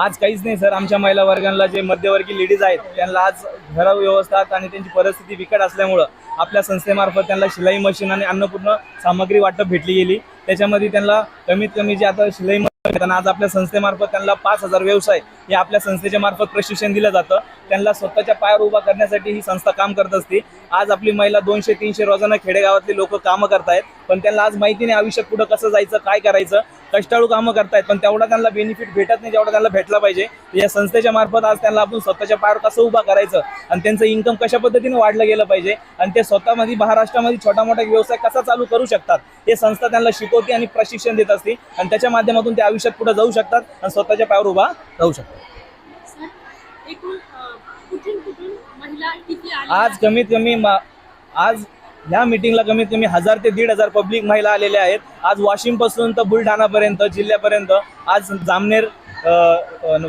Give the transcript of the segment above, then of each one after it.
आज काहीच नाही सर. आमच्या महिला वर्गांना जे मध्यवर्गीय लेडीज आहेत त्यांना आज घर व्यवस्था आणि त्यांची परिस्थिती बिकट असल्यामुळं आपल्या संस्थेमार्फत त्यांना शिलाई मशीन आणि अन्नपूर्ण सामग्री वाटप भेटली गेली. त्याच्यामध्ये त्यांना कमीत कमी जे आता शिलाई मशीन त्यांना आज आपल्या संस्थेमार्फत त्यांना पाच हजार व्यवसाय हे आपल्या संस्थेच्या मार्फत प्रशिक्षण दिलं जातं. त्यांना स्वतःच्या पायावर उभा करण्यासाठी ही संस्था काम करत असते. आज आपली महिला दोनशे तीनशे रोजानं खेडेगावातली लोक कामं करतायत पण त्यांना आज माहिती नाही आयुष्यात पुढं कसं जायचं काय करायचं. कष्टाळू कामं करतायत पण तेवढा त्यांना बेनिफिट भेटत नाही जेवढा त्यांना भेटला पाहिजे. या संस्थेच्या मार्फत आज त्यांना आपण स्वतःच्या पायावर कसं उभा करायचं आणि त्यांचं इन्कम कशा पद्धतीने वाढलं गेलं पाहिजे आणि ते स्वतःमध्ये महाराष्ट्रामध्ये छोटा मोठा व्यवसाय कसा चालू करू शकतात हे संस्था त्यांना शिकवते आणि प्रशिक्षण देत असते आणि त्याच्या माध्यमातून ते आयुष्यात पुढे जाऊ शकतात आणि स्वतःच्या पायावर उभा राहू शकतात. आज कमीत कमी आज ह्या मिटिंगला कमीत कमी हजार ते दीड हजार पब्लिक महिला आलेल्या आहेत. आज वाशिमपासून तर बुलढाणापर्यंत जिल्ह्यापर्यंत. आज जामनेर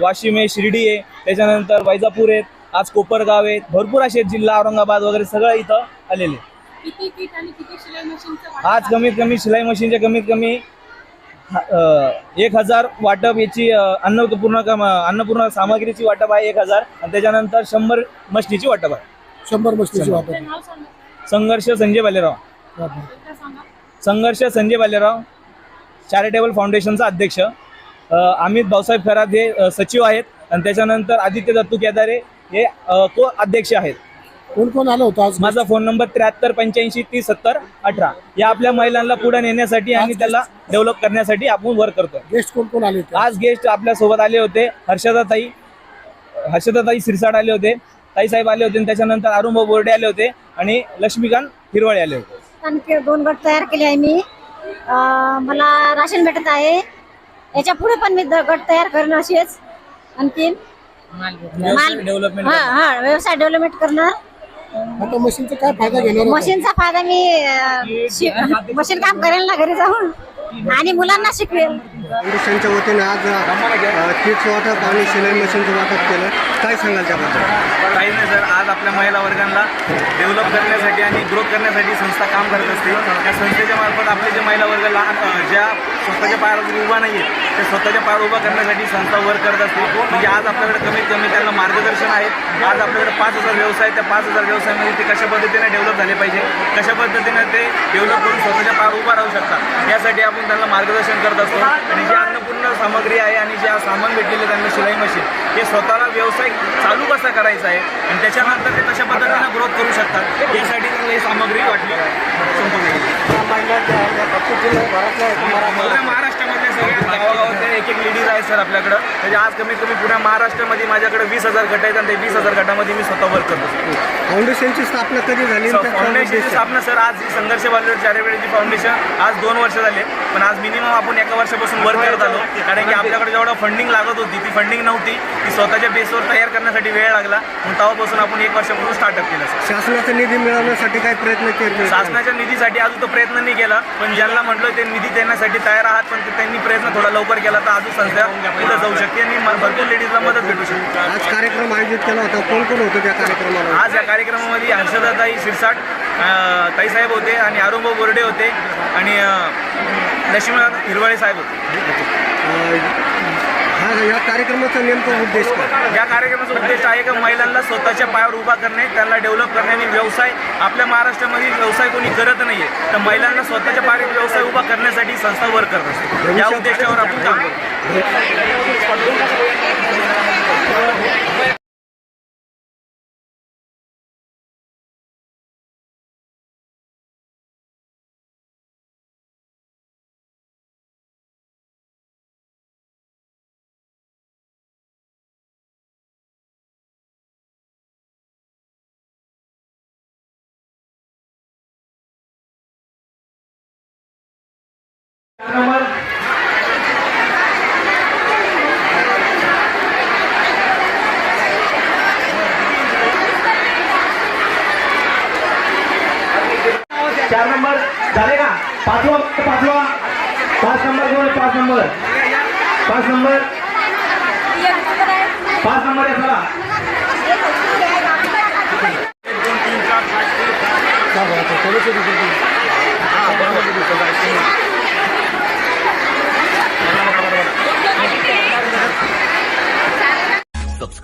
वाशिम आहे शिर्डी आहे. त्याच्यानंतर वैजापूर आहेत. आज कोपरगाव आहेत. भरपूर असे जिल्हा औरंगाबाद वगैरे सगळं इथं आलेले आहेत. किती किट आणि किती शिलाई मशीनचं वाटप आज? कमीत कमी शिलाई मशीनचे कमीत कमी एक हजार वाटप याची अन्नपूर्ण कम- अन्नपूर्ण सामग्रीची वाटप आहे एक हजार. आणि त्याच्यानंतर शंभर मशनीची वाटप आहे. शंभर मशीनची सांगा. संघर्ष संजय बालेराव. संघर्ष संजय बालेराव चॅरिटेबल फाउंडेशनचा अध्यक्ष. अमित भाऊसाहेब खरात हे सचिव आहेत. आणि त्याच्यानंतर आदित्य दत्तू केदारे हे को अध्यक्ष आहेत. कोण कोण आलं होतं आज? माझा फोन नंबर त्र्याहत्तर पंच्याऐंशी तीस सत्तर अठरा. या आपल्या महिलांना पुढे नेण्यासाठी आणि त्याला डेव्हलप करण्यासाठी आपण वर्क करतो गेस्ट कोण कोण आले आज गेस्ट आपल्यासोबत आले होते हर्षदाताई हर्षदाताई सिरसाड आले होते ताईसाहेब आले होते आणि त्याच्यानंतर अरुण बोर्डे आले होते. आणि लक्ष्मीकांत हिरवळे आले होते. आणखी दोन गट तयार केले आहे मी. अं, मला राशन भेटत आहे. याच्यापुढे पण मी द- गट तयार करणं असेच आणखीन माल डेव्हलपमेंट हा हा व्यवसाय डेव्हलपमेंट करणार. आता मशीनचा काय फायदा घेणार? मशीनचा फायदा मी अं, शि- मशीन काम करेल ना घरी जाऊन. आणि मुलांना शिकवेल. फाउंडेशनच्या वतीने आज किट्स वाटप आणि शिलाई मशीनचं वाटप केलं. काय सांगाल त्याबद्दल? काही नाही सर आज आपल्या महिला वर्गांना डेव्हलप करण्यासाठी आणि ग्रोथ करण्यासाठी संस्था काम करत असते. त्या संस्थेच्या मार्फत आपले जे महिला वर्ग लहान ज्या स्वतःच्या पायावर उभा नाही आहे ते स्वतःच्या पायावर उभा करण्यासाठी संस्था वर्क करत असते. म्हणजे आज आपल्याकडे कमीत कमी त्यांना मार्गदर्शन आहे. आज आपल्याकडे पाच हजार व्यवसाय त्या पाच हजार व्यवसायामध्ये ते कशा पद्धतीने डेव्हलप झाले पाहिजे? कशा पद्धतीने ते डेव्हलप करून स्वतःच्या पायावर उभा राहू शकतात? यासाठी आपण त्यांना मार्गदर्शन करत असतो. आणि जी अन्नपूर्ण सामग्री आहे आणि जे सामान भेटलेले त्यांना शिलाई मशीन हे स्वतःला व्यवसाय चालू कसा करायचा आहे? आणि त्याच्यानंतर ते कशा पद्धतीने ग्रोथ करू शकतात? यासाठी त्यांना ही सामग्री वाटली. संपूर्ण. एक लेडीज आहेत सर आपल्याकडं. म्हणजे आज कमीत कमी पुऱ्या महाराष्ट्रामध्ये माझ्याकडे वीस हजार गट आहेत आणि ते वीस हजार गटामध्ये मी स्वतः वर्क करतो फाउंडेशनची स्थापना कधी झाली फाउंडेशनची? स्थापना सर आज ही संघर्ष बालवेड चॅरिटेबल फाउंडेशन आज दोन वर्ष झाले. पण आज मिनिमम आपण एका वर्षापासून वर्क करत आलो. कारण की आपल्याकडे जेवढं फंडिंग लागत होती ती फंडिंग नव्हती. ती स्वतःच्या बेसवर तयार करण्यासाठी वेळ लागला. म्हणून तेव्हापासून आपण एक वर्षापासून स्टार्टअप केलं सर शासनाचा निधी मिळवण्यासाठी काय प्रयत्न केले शासनाच्या निधीसाठी अजून तो प्रयत्न नाही केला. पण ज्यांना म्हटलं ते निधी देण्यासाठी तयार आहात पण त्यांनी प्रयत्न थोडा लवकर केला. तर अजून संस्था पुढे जाऊ शकते. आणि भरपूर लेडीजला मदत भेटू शकते. आज कार्यक्रम आयोजित केला होता. कोण कोण होतं त्या कार्यक्रमाला आज या कार्यक्रमामध्ये हर्षदाताई शिरसाट ताईसाहेब होते आणि अरुणभाऊ बोर्डे होते आणि लक्ष्मीनाथ हिरवाळे साहेब होते. या कार्यक्रमाचा नेमका उद्देश काय? या कार्यक्रमाचा उद्देश आहे की महिलांना स्वतःच्या पायावर उभा करणे त्यांना डेव्हलप करणे आणि व्यवसाय आपल्या महाराष्ट्रामध्ये व्यवसाय कोणी करत नाहीये तर महिलांना स्वतःच्या पायावर व्यवसाय उभा करण्यासाठी संस्था वर्क करत असते. या उद्देशावर आपण काम करतो चार नंबर झाले का पाचवा पाचवा पाच नंबर कोण? पाच नंबर। पाच नंबर। पाच नंबर आहे चला